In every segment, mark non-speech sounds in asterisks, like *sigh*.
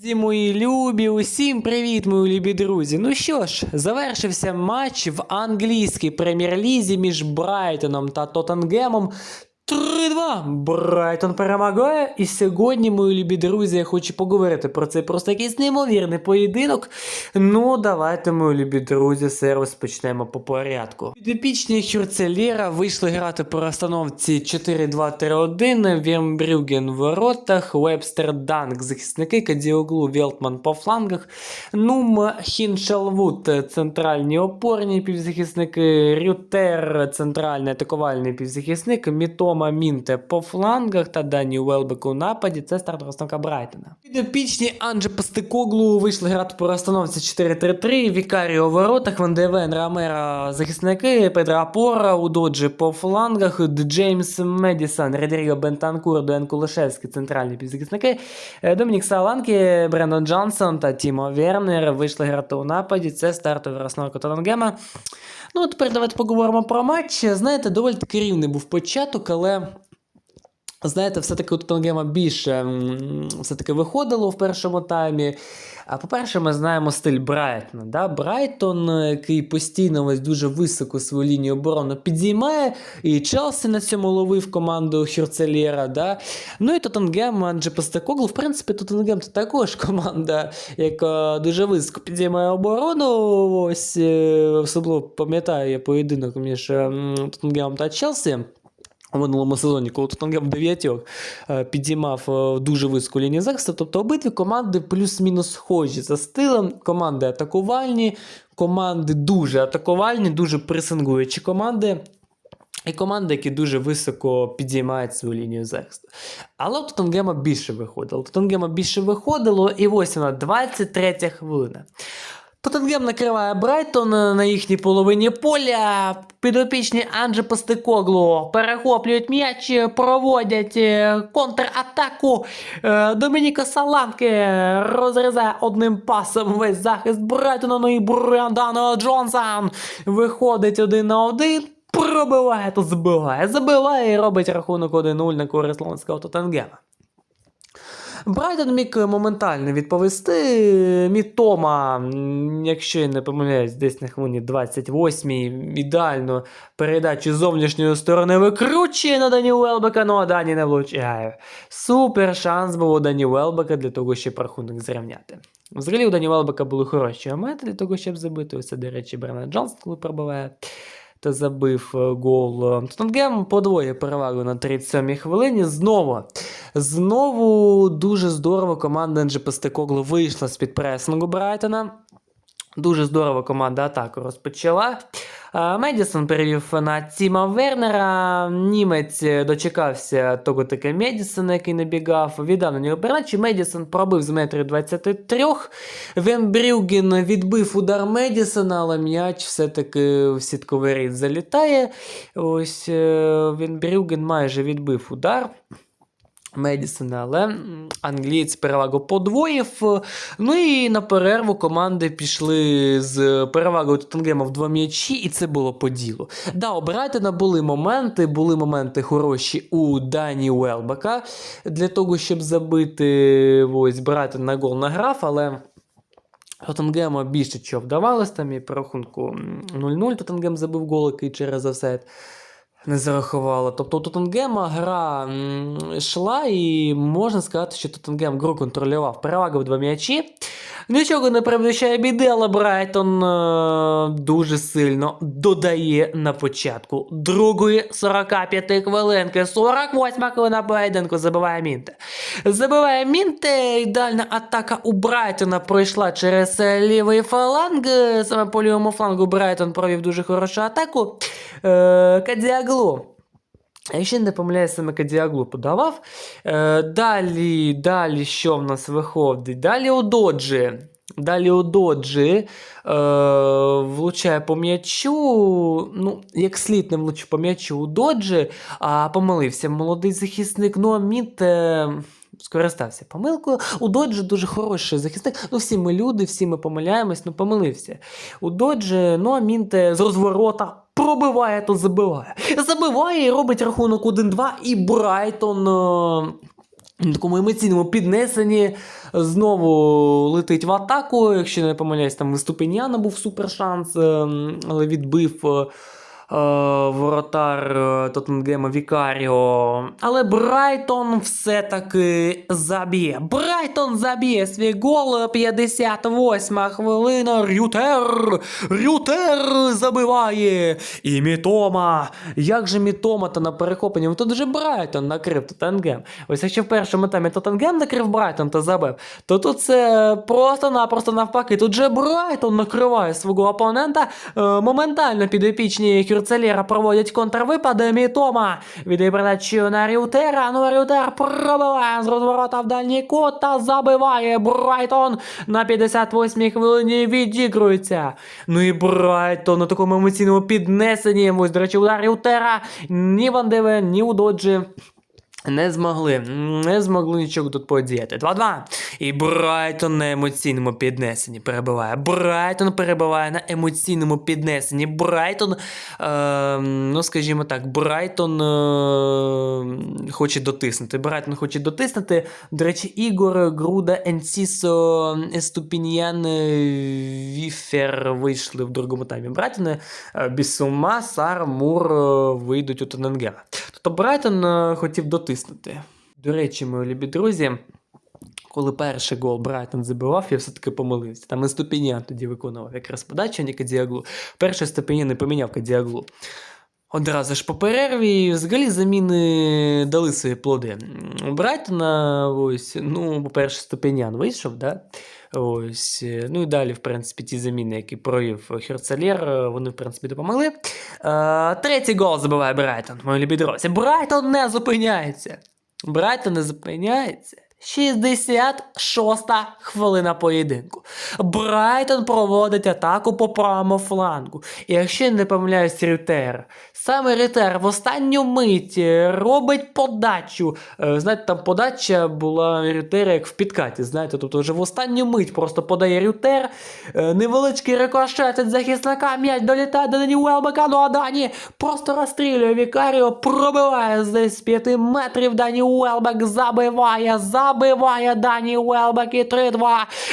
Друзі мої любі, усім привіт, мої любі друзі. Ну що ж, завершився матч в англійській прем'єр-лізі між Брайтоном та Тоттенгемом. 3-2. Брайтон перемагає. І сьогодні, мої любі друзі, я хочу поговорити про цей просто якийсь неймовірний поєдинок. Ну, давайте, мої любі друзі, все розпочнемо по порядку. Підопічні Хюрцелєра вийшли грати по розстановці 4-2-3-1, Вємбрюген в воротах, Вебстер Данк, захисники, Кадіоглу, Велтман по флангах, Нум, Хіншелвуд, центральні опорні півзахисники, Рютер, центральний атакувальний півзахисник, Мітома Мінте по флангах та Дані Уелбек у нападі. Це старт розстановка Брайтона. Підопічні Анже Пастикоглу вийшли грати по розстановці 4-3-3, Вікаріо у воротах, Вандевен, Рамера захисники, Педра Пора, Удоджі по флангах, Джеймс Медісон, Редріго Бентанкур, Дуен Кулешевський, центральні півзахисники, е, Домінік Саланки, Брендон Джонсон та Тімо Вернер вийшли грати у нападі. Це стартова розстановка Тоттенгема. Ну, тепер давайте поговоримо про матч. Знаєте, доволі таки рівний був початок, але. Знаєте, все-таки у Тоттенгема більше все-таки виходило в першому таймі. А по-перше, ми знаємо стиль Брайтона. Да? Брайтон, який постійно ось дуже високо свою лінію оборони підіймає, і Челсі на цьому ловив команду Хюрцелєра. Да? Ну і Тоттенгем, Анджі Постекоглу. В принципі, Тоттенгем це також *laughs* команда, яка дуже високо підіймає оборону. Ось е, особливо пам'ятаю я поєдинок між ем, Тоттенгемом та Челсі. У минулому сезоні, коли Тоттенгем дев'ятьох е, підіймав е, дуже високу лінію захисту. Тобто обидві команди плюс-мінус схожі за стилем. Команди атакувальні, команди дуже атакувальні, дуже пресингуючі команди. І команди, які дуже високо підіймають свою лінію захисту. Але у Тоттенгема більше виходило. У Тоттенгема більше виходило, і ось вона, 23 хвилина. Тоттенгем накриває Брайтон на їхній половині поля. Підопічні Анджі Постекоглу перехоплюють м'яч, проводять е, контратаку. Домініко Саланки розрізає одним пасом весь захист Брайтона. Ну і Брендано Джонсон виходить один на один. Пробиває, то забиває, забиває і робить рахунок 1-0 на користь лондонського Тоттенгема. Брайтон міг моментально відповісти. Мітома, якщо я не помиляюсь, десь на хвилині 28-й ідеально передачу зовнішньої сторони викручує на Дані Уелбека, ну а Дані не влучає. Супер шанс був у Дані Уелбека для того, щоб рахунок зрівняти. Взагалі у Дані Уелбека були хороші моменти для того, щоб забити. Ось до речі, Бернард Джонсон, коли пробиває та забив е, гол е, Тоттенгем подвоє перевагу на 37-й хвилині. Знову, знову дуже здорово команда Анджі Пестекоглу вийшла з-під пресингу Брайтона. Дуже здорово команда атаку розпочала. Медісон перевів на Тіма Вернера. Німець дочекався того таки Медісона, який набігав. Віддав на нього передачу. Медісон пробив з метрів 23. Вен Брюген відбив удар Медісона, але м'яч все-таки в сітковий рід залітає. Ось е, Вен Брюген майже відбив удар. Медісона, але англієць перевагу подвоїв. Ну і на перерву команди пішли з перевагою Тоттенгема в два м'ячі, і це було по ділу. Да, Брайтона були моменти, були моменти хороші у Дані Уелбека для того, щоб забити ось Брайтон на гол награв, але. Тоттенгема більше чого вдавалось, там і по рахунку 0-0 Тоттенгем забив гол, який через офсайд не зарахувала. Тобто у Тоттенгема гра йшла, і можна сказати, що Тоттенгем гру контролював. Перевага в два м'ячі. Нічого не передбачає біди, але Брайтон е, дуже сильно додає на початку другої 45 хвилинки. 48 хвилина поєдинку забиває Мінте. Забиває Мінте. Ідеальна атака у Брайтона пройшла через лівий фланг. Саме по лівому флангу Брайтон провів дуже хорошу атаку. Е, Кадіагло. Якщо не помиляюсь, саме Кадіаглу подавав. Далі, далі, що в нас виходить? Далі у Далі е, влучає по м'ячу. Ну, як слід не влучив по м'ячу у а помилився молодий захисник. Ну, а Міт е, скористався помилкою. У дуже хороший захисник. Ну, всі ми люди, всі ми помиляємось, ну помилився. У Доджі, ну, а Мінте з розворота пробиває, то забиває. Забиває і робить рахунок 1-2, і Брайтон. е, на такому емоційному піднесенні знову летить в атаку. Якщо не помиляюсь, там Ступеняна був супершанс, ем, але відбив. Е, Воротар е, Тоттенгема Вікаріо. Але Брайтон все-таки заб'є. Брайтон заб'є свій гол 58 хвилина. Рютер! Рютер забиває! І Мітома. Як же Мітома та на перехопленні? Ну, Тут вже Брайтон накрив Тоттенгем. Ось якщо в першому таймі Тоттенгем накрив Брайтон та забив, то тут це просто-напросто навпаки. Тут же Брайтон накриває свого опонента. Е, моментально підопічні Кюрцелєра проводять контрвипади. Мітома віддає передачу на Рютера. Ну Рютер пробиває з розворота в дальній кут та забиває Брайтон на 58-й хвилині відігрується. Ну і Брайтон на такому емоційному піднесенні. Ось, до речі, удар Рютера. Ні Ван Девен, ні Удоджі. Не змогли, не змогли нічого тут подіяти. 2-2. І Брайтон на емоційному піднесенні перебиває. Брайтон перебиває на емоційному піднесенні. Брайтон, е, ну скажімо так, Брайтон е, хоче дотиснути. Брайтон хоче дотиснути. До речі, Ігор, Груда, Енсісо, Еступіньян, е, Віфер вийшли в другому таймі. Брайтона, е, Бісума, Сар, Мур е, вийдуть у Тоттенгема. Тобто Брайтон е, хотів дотиснути. До речі, мої любі друзі, коли перший гол Брайтон забивав, я все-таки помилився. Там і Ступінян тоді виконував якраз подачу, а не Кадіаглу. Перший Ступінян не поміняв Кадіаглу. Одразу ж по перерві, взагалі заміни дали свої плоди. У Брайтона, ось, ну, по-перше, Ступенян вийшов, да? Ось, е, ну і далі, в принципі, ті заміни, які провів Херцелєр, е, вони, в принципі, допомогли. Е, третій гол забиває Брайтон, мої любі друзі. Брайтон не зупиняється. Брайтон не зупиняється. 66-та хвилина поєдинку. Брайтон проводить атаку по правому флангу. І якщо я не помиляюсь, Рютер, саме Рютер в останню мить е, робить подачу. Е, Знаєте, там подача була Рютера як в підкаті. Знаєте, тобто вже в останню мить просто подає Рютер. Е, Невеличкий рикошет від захисника, м'яч долітає до Дані Уелбека, ну а Дані просто розстрілює Вікаріо, пробиває десь з 5 метрів. Дані Уелбек забиває, забиває Дані Уелбек і 3-2.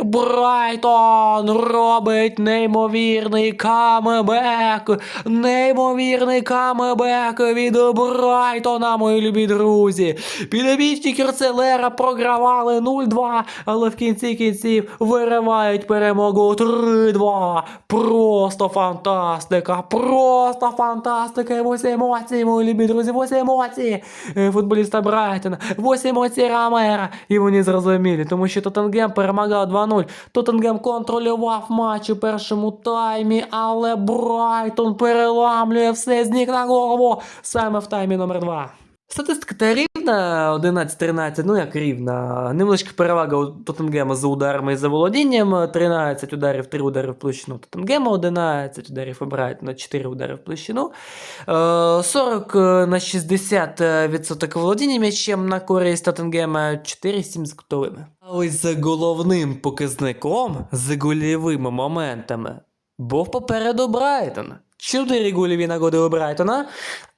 Брайтон робить неймовірний камбек. Неймовірний камбек від Брайтона, мої любі друзі. Підобічні Кірцелера програвали 0-2, але в кінці кінців виривають перемогу 3-2. Просто фантастика, просто фантастика. Ось емоції, мої любі друзі, ось емоції е, футболіста Брайтона, ось емоції Рамера. І вони зрозуміли, тому що Тоттенгем перемагав 2-0. Тоттенгем контролював матч у першому таймі, але Брайтон переламлює все з ніг на голову саме в таймі номер 2. Статистика та рівна 11-13, ну як рівна. Невеличка перевага у Тоттенгема за ударами і за володінням. 13 ударів, 3 удари в площину Тоттенгема, 11 ударів у Брайтона, 4 удари в площину. Е, 40 на 60 відсоток володіння м'ячем на користь Тоттенгема, 4-7 з кутовими. А ось за головним показником, за гольовими моментами, був попереду Брайтон. Чотири гольові нагоди у Брайтона,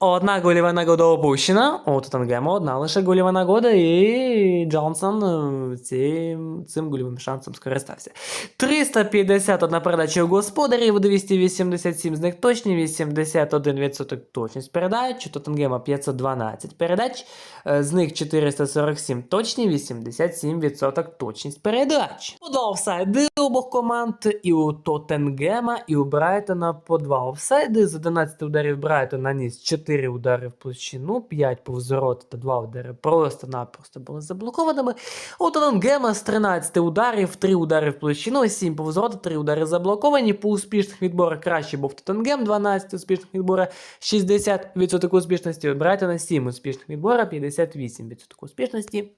одна гольова нагода опущена, у Тоттенгема одна лише гольова нагода, і Джонсон е, цим, цим гольовим шансом скористався. 351 передача у господарів, 287 з них точні, 81% точність передач, у Тоттенгема 512 передач, е, з них 447 точні, 87% точність передач. По два офсайди обох команд, і у Тоттенгема, і у Брайтона по два офсайди. З 11 ударів Брайтон наніс 4 удари в площину, 5 повз ворота та 2 удари просто-напросто були заблокованими. У Тоттенгема з 13 ударів, 3 удари в площину, 7 повз ворота, 3 удари заблоковані. По успішних відборах краще був Тоттенгем, 12 успішних відборах, 60% успішності. У Брайтона 7 успішних відборах, 58% успішності.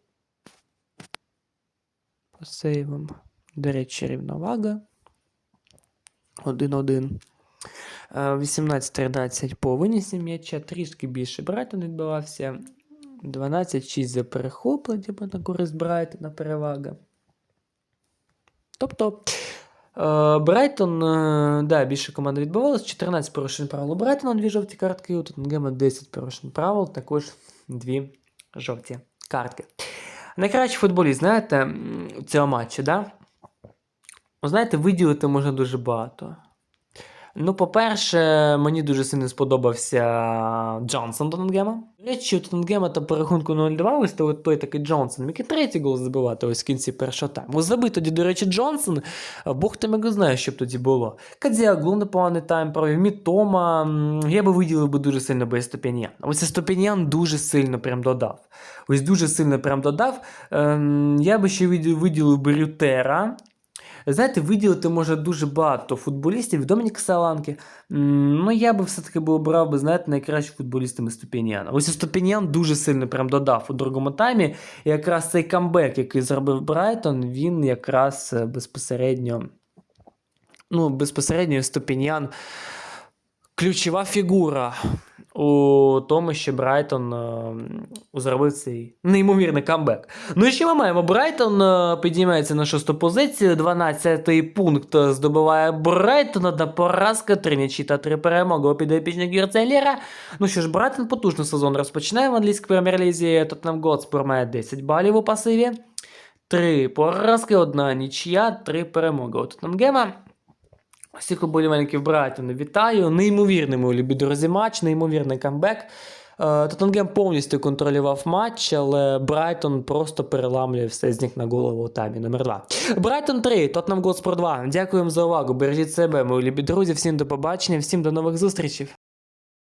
По сейвам. До речі, рівновага. 1-1. Е, 18-13 по винісі м'яча, трішки більше Брайтон відбивався. 12-6 за перехоплення на користь Брайтона перевага. Тобто е, Брайтон, е, да, більше команда відбувалась, 14 порушень правил у Брайтона, дві жовті картки, у Тоттенгема 10 порушень правил, також дві жовті картки. Найкращий футболіст, знаєте, цього матчу, да? Знаєте, виділити можна дуже багато. Ну, по-перше, мені дуже сильно сподобався Джонсон Тоттенгема. Речі, у Тоттенгема та по рахунку 0-2 виставив той такий Джонсон, який третій гол забивати ось в кінці першого тайму. Забив тоді, до речі, Джонсон. Бог там його знає, що б тоді було. Кадзіаглу непоганий тайм провів, Мітома. Я би виділив би дуже сильно без Стопіньян. Ось Стопіньян дуже сильно прям додав. Ось дуже сильно прям додав. Ем, я би ще виділив би Рютера. Знаєте, виділити може дуже багато футболістів. Домінік Саланки. Ну, я би все-таки обрав би, знаєте, найкращими футболістами Ступіньяна. Ось Ступіньян дуже сильно прям додав у другому таймі. І якраз цей камбек, який зробив Брайтон, він якраз е, безпосередньо. Ну, безпосередньо Ступіньян ключова фігура у тому, що Брайтон е, зробив цей неймовірний камбек. Ну і що ми маємо? Брайтон е, підіймається на шосту позицію. 12-й пункт здобуває Брайтон. Одна поразка, три нічі та три перемоги у підопічних Гірцелєра. Ну що ж, Брайтон потужний сезон розпочинає в англійській прем'єр-лізі. Тоттенхем Готспур має 10 балів у пасиві. Три поразки, одна нічия, три перемоги у Тоттенгема. Всіх уболівальників Брайтону вітаю. Неймовірний мій любі друзі матч, неймовірний камбек. Тотангем Тоттенгем повністю контролював матч, але Брайтон просто переламлює все з них на голову у таймі номер 2. Брайтон 3, Тоттенхем Готспур 2. Дякуємо за увагу. Бережіть себе, мої любі друзі. Всім до побачення, всім до нових зустрічей.